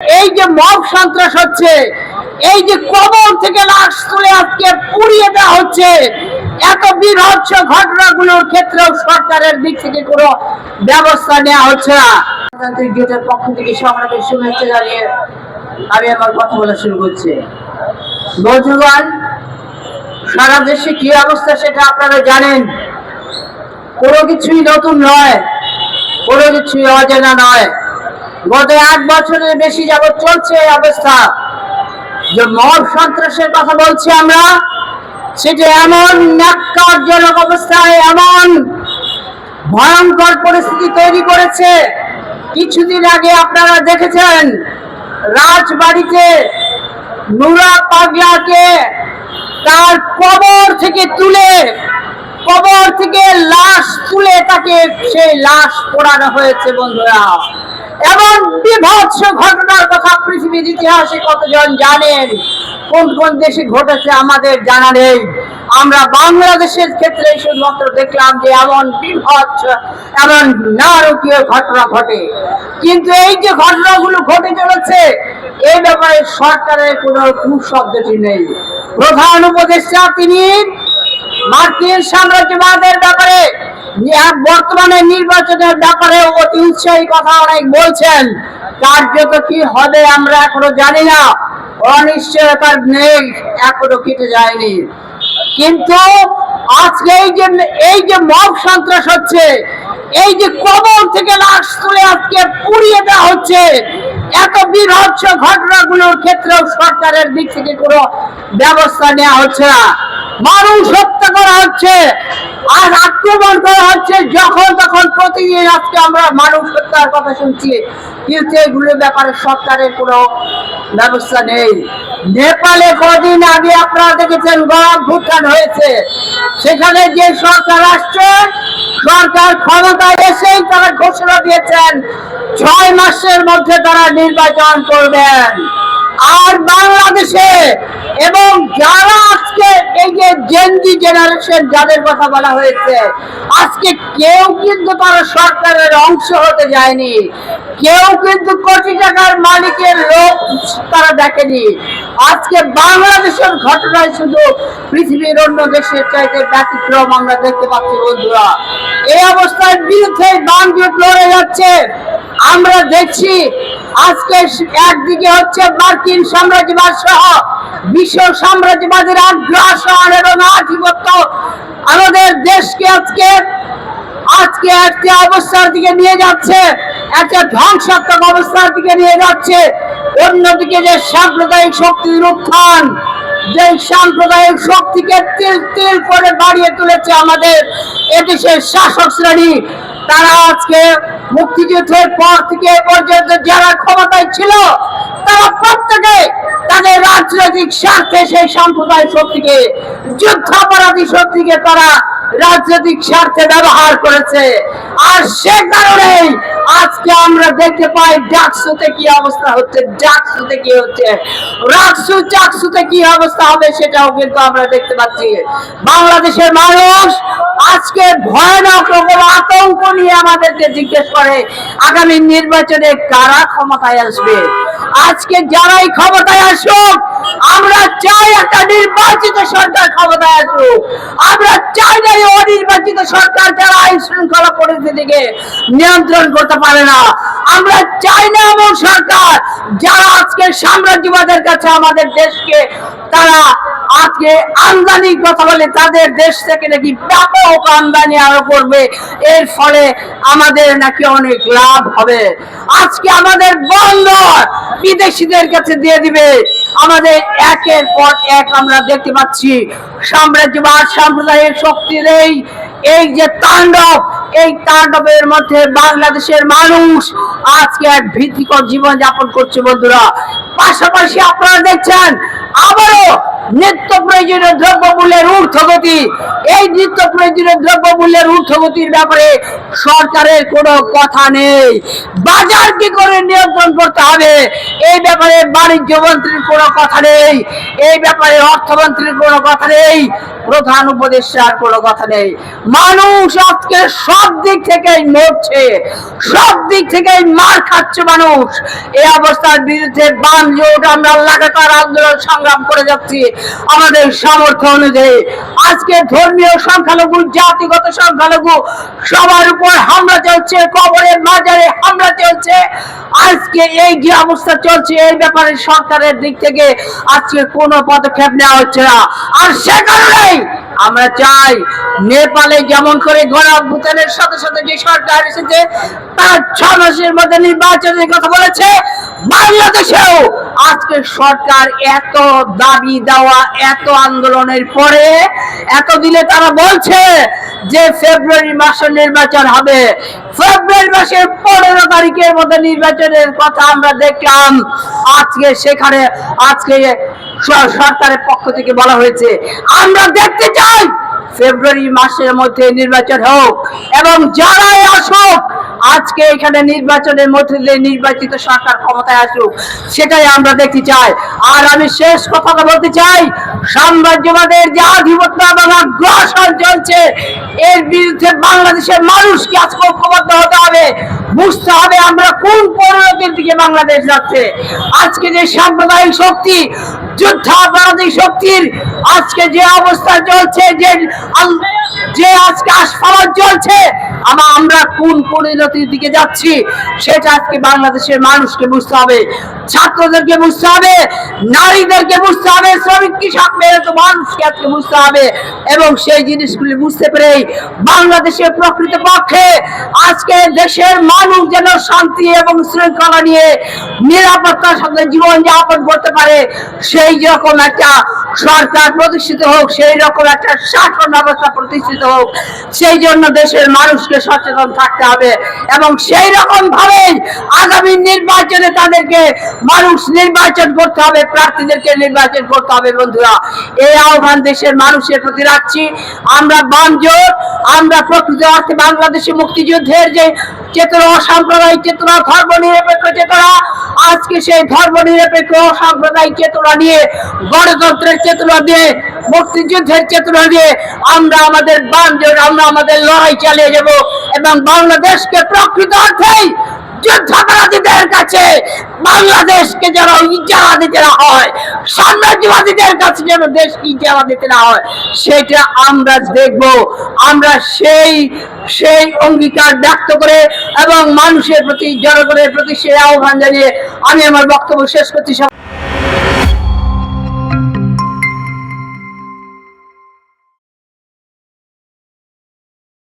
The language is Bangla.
এই যে মব সন্ত্রাস হচ্ছে, এই যে কবর থেকে লাশ তুলে আজকে পুড়িয়ে দেওয়া হচ্ছে, এত বিভৎস ঘটনাগুলোর ক্ষেত্রেও সরকারের দিক থেকে কোনো ব্যবস্থা নেওয়া হচ্ছে না। গণতান্ত্রিক জোটের পক্ষ থেকে সংগ্রামের শুভেচ্ছা জানিয়ে আমি আমার কথা বলা শুরু করছি। বন্ধুগণ, সারা দেশে কি অবস্থা সেটা আপনারা জানেন। কোনো কিছুই নতুন নয়, কোনো কিছুই অজানা নয়। গত এক বছরের বেশি যাবৎ চলছে এই অবস্থা। যে মব সন্ত্রাসের কথা বলছি আমরা, সেটা এমন ন্যাক্কারজনক অবস্থায়, এমন ভয়ঙ্কর পরিস্থিতি তৈরি করেছে। কিছুদিন আগে আপনারা দেখেছেন, রাজবাড়িতে নুরা পাগলাকে তার কবর থেকে তুলে, কবর থেকে লাশ তুলে তাকে সেই লাশ পোড়ানো হয়েছে বন্ধুরা। এমন বিভৎস ঘটনার কথা পৃথিবীর ইতিহাসে কতজন জানেন? কোন কোন দেশে ঘটেছে আমাদের জানা নেই। আমরা বাংলাদেশের ক্ষেত্রে শুধুমাত্র দেখলাম যে এমন বিভৎস, এমন নারকীয় ঘটনা ঘটে। কিন্তু এই যে ঘটনাগুলো ঘটে চলেছে এই ব্যাপারে সরকারের কোনো কুশব্দটি নেই। প্রধান উপদেষ্টা তিনি মার্কিন সাম্রাজ্যবাদের ব্যাপারে বর্তমানে নির্বাচনের ব্যাপারে অতি উৎসাহী কথা অনেক বলছেন। কার্যত কি হবে আমরা এখনও জানি না। অনিশ্চয়তার নেই, এখনও কেটে যায়নি। কিন্তু আজকে এই যে এই যে মব সন্ত্রাস হচ্ছে, এই যে কবর থেকে লাশ তুলে আজকে পুড়িয়ে দেওয়া হচ্ছে, এত বিভৎস ঘটনাগুলোর ক্ষেত্রেও সরকারের দিক থেকে কোনো ব্যবস্থা নেওয়া হচ্ছে না। মানুষ হত্যা করা হচ্ছে আর আক্রমণ করা হচ্ছে যখন তখন প্রতিদিন আজকে আমরা মানুষ হত্যার কথা শুনছি। কিন্তু এগুলোর ব্যাপারে সরকারের কোনো ব্যবস্থা নেই। নেপালে কদিন আগে আপনারা দেখেছেন গরম ভুটান হয়েছে। সেখানে যে সরকার আসছে, সরকার ক্ষমতায় এসেই তারা ঘোষণা দিয়েছেন, ছয় মাসের মধ্যে তারা নির্বাচন করবেন। আর বাংলাদেশে এবং যারা আজকে এই যে জেনজি জেনারেশন যাদের কথা বলা হয়েছে, আজকে কেউ কিন্তু তারা সরকারের অংশ হতে যায়নি। কেউ কিন্তু কোটি টাকার মালিকের লোক তারা দেখেনি। আজকে বাংলাদেশের ঘটনায় শুধু পৃথিবীর অন্য দেশের চাইতে ব্যতিক্রম আমরা দেখতে পাচ্ছি, বন্ধুরা। এই অবস্থার বিরুদ্ধে বাংলাদেশ লড়ে যাচ্ছে আমরা দেখছি আজকে একদিকে হচ্ছে মার্কিন সাম্রাজ্যবাদ সহ বিশ্ব সাম্রাজ্যবাদের আগ্রাসন এবং আধিপত্য। আমাদের দেশকে আজকে আজকে একটা অবস্থার দিকে নিয়ে যাচ্ছে, একটা ধ্বংসাত্মক অবস্থার দিকে নিয়ে যাচ্ছে। অন্যদিকে যে সাম্প্রদায়িক শক্তির উত্থান যে সাম্প্রদায়িক শক্তিকে তিল তিল করে বাড়িয়ে তুলেছে আমাদের এদেশের শাসক শ্রেণি, তারা আজকে মুক্তিযুদ্ধের পর থেকে এ পর্যন্ত যারা ক্ষমতায় ছিল, তারা প্রত্যেকে তাদের রাজনৈতিক স্বার্থে সেই সম্প্রদায় শক্তিকে, যুদ্ধাপরাধী শক্তিকে তারা রাজনৈতিক স্বার্থে ব্যবহার করেছে। আর সে কারণেই আজকে আমরা দেখতে পাই ডাকসুতে কি অবস্থা হচ্ছে, ডাকসুতে কি হচ্ছে? রাকসু চাকসুতে কি অবস্থা হবে সেটাও কিন্তু আমরা দেখতে পাচ্ছি। বাংলাদেশের মানুষ আজকে ভয়ানক রকম আতঙ্ক নিয়ে আমাদেরকে জিজ্ঞেস করে, আগামী নির্বাচনে কারা ক্ষমতায় আসবে? আজকে যারাই ক্ষমতায় আসুক, আমরা চাই একটা নির্বাচিত সরকার ক্ষমতায় আসুক। আমরা চাই না অনির্বাচিত সরকার যারা আইন শৃঙ্খলা পরিস্থিতিকে নিয়ন্ত্রণ করতে পারে না। আমরা চাই না এমন সরকার যারা আজকে সাম্রাজ্যবাদের কাছে আমাদের দেশকে তারা আজকে আমদানি কথা বলে তাদের দেশ থেকে নাকি ব্যাপক আমদানি আরও করবে। এর ফলে আমাদের নাকি অনেক লাভ হবে। আজকে আমাদের বন্দর বিদেশিদের কাছে দিয়ে দিবে। আমাদের একের পর এক আমরা দেখতে পাচ্ছি, সাম্রাজ্যবাদ সাম্প্রদায়িক শক্তির এই এই যে তাণ্ডব, এই তাণ্ডবের মধ্যে বাংলাদেশের মানুষ আজকে এক ভীতিকর জীবন যাপন করছে বন্ধুরা। পাশাপাশি আপনারা দেখছেন, আবারও নিত্য প্রয়োজনীয় দ্রব্য মূল্যের ঊর্ধ্বগতি। এই নিত্য প্রয়োজনীয় দ্রব্য মূল্যের ঊর্ধ্বগতির ব্যাপারে সরকারের কোনো কথা নেই। বাজার কি করে নিয়ন্ত্রণ করতে হবে? এই ব্যাপারে বাণিজ্য মন্ত্রীর কোনো কথা নেই। এই ব্যাপারে অর্থমন্ত্রীর কোনো কথা নেই। প্রধান উপদেষ্টার কোনো কথা নেই। মানুষ আজকে সব দিক থেকেই মরছে, সব দিক থেকেই মার খাচ্ছে মানুষ। এই অবস্থার বিরুদ্ধে বাম জোট আমরা লাগাতার আন্দোলন সংগ্রাম করে যাচ্ছি। আমাদের সামর্থ্য অনুযায়ী আজকে ধর্মীয় সংখ্যালঘু, জাতিগত সংখ্যালঘু সবার উপর হামলা চলছে, কবরে, মাজারে হামলা চলছে। আজকে এই যে অবস্থা চলছে, এই ব্যাপারে সরকারের দিক থেকে আজকে কোনো পদক্ষেপ নেওয়া হচ্ছে না। আর সে কারণেই আমরা চাই নেপালে যেমন করে গণ ভুটানের সাথে সাথে যে সরকার এসেছে, তার ছ মাসের মধ্যে নির্বাচনের কথা বলেছে, বাংলাদেশেও আজকে সরকার এত দাবি দেওয়া, এত আন্দোলনের পরে এত দিলে তারা বলছে যে ফেব্রুয়ারি মাসে নির্বাচন হবে। ফেব্রুয়ারি মাসের পনেরো তারিখের মধ্যে নির্বাচনের কথা আমরা দেখলাম। আজকে সেখানে, আজকে সরকারের পক্ষ থেকে বলা হয়েছে। আমরা দেখতে চাই ফেব্রুয়ারি মাসের মধ্যে নির্বাচন হোক এবং যারাই আসুক, আজকে এখানে নির্বাচনের মধ্যে দিয়ে নির্বাচিত সরকার ক্ষমতায় আসুক, সেটাই আমরা দেখতে চাই। আর আমি শেষ কথাটা বলতে চাই, সাম্রাজ্যবাদের যে আধিপত্য এবং আগ্রাসন চলছে, এর বিরুদ্ধে বাংলাদেশের মানুষকে আজকে ঐক্যবদ্ধ হতে হবে। বুঝতে হবে আমরা কোন পরিণতির দিকে বাংলাদেশ যাচ্ছে। আজকে যে সাম্প্রদায়িক শক্তি, যুদ্ধাপরাধী শক্তির আজকে যে অবস্থা চলছে, যে যে আজকে আস্ফালন চলছে, আমা আমরা কোন পরিণতির দিকে যাচ্ছি, সেটা আজকে বাংলাদেশের মানুষকে বুঝতে হবে, ছাত্রদেরকে বুঝতে হবে, নারীদেরকে বুঝতে হবে, শ্রমিক, কৃষক মেহনত মানুষকে আজকে বুঝতে হবে। এবং সেই জিনিসগুলি বুঝতে পেরেই বাংলাদেশের প্রকৃত পক্ষে দেশের মানুষ যেন শান্তি এবং শৃঙ্খলা নিয়ে নিরাপত্তার সাথে জীবন যাপন করতে পারে, সেই রকম একটা সরকার প্রতিষ্ঠিত হোক, সেই রকম একটা শাসন ব্যবস্থা প্রতিষ্ঠিত হোক, সেই জন্য দেশের মানুষকে সচেতন থাকতে হবে এবং সেই রকম ভাবে আগামী নির্বাচনে তাদেরকে মানুষ নির্বাচন করতে হবে, প্রার্থীদেরকে নির্বাচন করতে হবে বন্ধুরা। এই আহ্বান দেশের মানুষের প্রতি রাখছি। আমরা বাম জোট আমরা প্রকৃত অর্থে বাংলাদেশে মুক্তিযুদ্ধের যে চেতনা অসাম্প্রদায়িক চেতনা ধর্ম নিরপেক্ষ চেতনা। আজকে সেই ধর্ম নিরপেক্ষ অসাম্প্রদায়িক চেতনা নিয়ে, গণতন্ত্রের চেতনা দিয়ে মুক্তিযুদ্ধের চেতনা দিয়ে আমরা আমাদের বান্ধব আমরা আমাদের লড়াই চালিয়ে যাব এবং বাংলাদেশকে প্রকৃত অর্থেই যুদ্ধাপরাধীদের কাছে বাংলাদেশকে যেন ইজারা দিতে না হয়, সাম্রাজ্যবাদীদের কাছে যেন দেশকে ইজারা দিতে না হয়, সেটা আমরা দেখব। আমরা সেই সেই অঙ্গীকার ব্যক্ত করে এবং মানুষের প্রতি, জনগণের প্রতি সেই আহ্বান জানিয়ে আমি আমার বক্তব্য শেষ সব